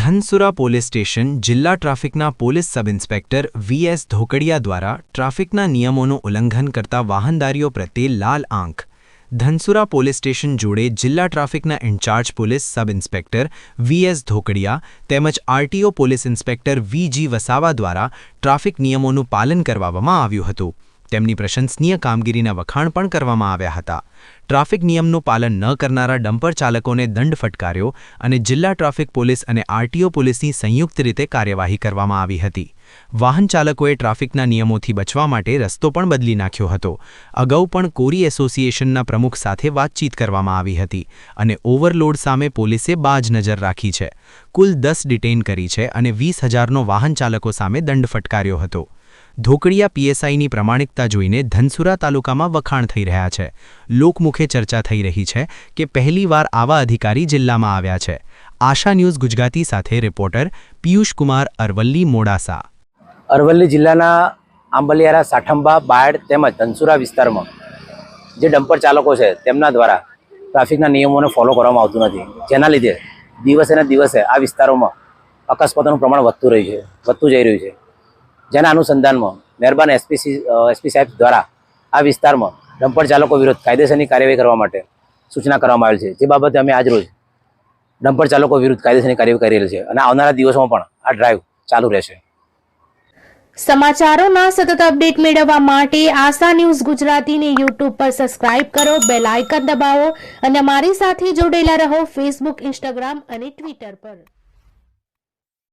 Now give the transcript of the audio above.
Dhansura police station જિલ્લા ટ્રાફિકના police sub inspector VS Dhokadiya દ્વારા ટ્રાફિકના નિયમોનું ઉલ્લંઘન કરતા વાહનદારીઓ પ્રત્યે લાલ આંખ. ધનસુરા પોલીસ સ્ટેશન જોડે જિલ્લા ટ્રાફિકના incharge police sub inspector V S Dhokadiya તેમજ RTO police inspector V G Vasava દ્વારા ટ્રાફિક નિયમોનું પાલન કરવામાં આવ્યું હતું. તેમની પ્રશંસનીય કામગીરીના વખાણ પણ કરવામાં આવ્યા હતા. ટ્રાફિક નિયમનું પાલન ન કરનારા ડમ્પર ચાલકોને દંડ ફટકાર્યો અને જિલ્લા ટ્રાફિક પોલીસ અને આરટીઓ પોલીસની સંયુક્ત રીતે કાર્યવાહી કરવામાં આવી હતી. વાહન ચાલકોએ ટ્રાફિકના નિયમોથી બચવા માટે રસ્તો પણ બદલી નાખ્યો હતો. અગાઉ પણ કોરી એસોસિએશનના પ્રમુખ સાથે વાતચીત કરવામાં આવી હતી અને ઓવરલોડ સામે પોલીસે બાજ નજર રાખી છે. કુલ દસ ડિટેઇન કરી છે અને વીસ હજારનો વાહન ચાલકો સામે દંડ ફટકાર્યો હતો. ધોકડિયા પીએસઆઈની પ્રમાણિકતા જોઈને ધનસુરા તાલુકામાં વખાણ થઈ રહ્યા છે. લોકમુખે ચર્ચા થઈ રહી છે કે પહેલીવાર આવા અધિકારી જિલ્લામાં આવ્યા છે. આશા ન્યૂઝ ગુજરાતી સાથે રિપોર્ટર પિયુષ કુમાર અરવલ્લી, મોડાસા. અરવલ્લી જિલ્લાના આંબલિયારા, સાઠંબા, બાયડ તેમજ ધનસુરા વિસ્તારમાં જે ડમ્પર ચાલકો છે તેમના દ્વારા ટ્રાફિકના નિયમોને ફોલો કરવામાં આવતું નથી. જેના લીધે દિવસે ને દિવસે આ વિસ્તારોમાં અકસ્માતોનું પ્રમાણ વધતું રહ્યું છે, વધતું જઈ રહ્યું છે. જેના અનુસંધાનમાં મહેરબાન એસપીસી એસપી સાહેબ દ્વારા આ વિસ્તારમાં ડમ્પર ચાલકો વિરુદ્ધ કાયદેસરની કાર્યવાહી કરવા માટે સૂચના કરવામાં આવેલ છે. જે બાબતે અમે આજરોજ ડમ્પર ચાલકો વિરુદ્ધ કાયદેસરની કાર્યવાહી કરી છે અને આવનારા દિવસોમાં પણ આ ડ્રાઈવ ચાલુ રહેશે. સમાચારોના સતત અપડેટ મેળવવા માટે આશા ન્યૂઝ ગુજરાતીને યુટ્યુબ પર સબસ્ક્રાઇબ કરો, બેલ આઇકન દબાવો અને અમારી સાથે જોડેલા રહો ફેસબુક ઇન્સ્ટાગ્રામ અને ટ્વિટર પર.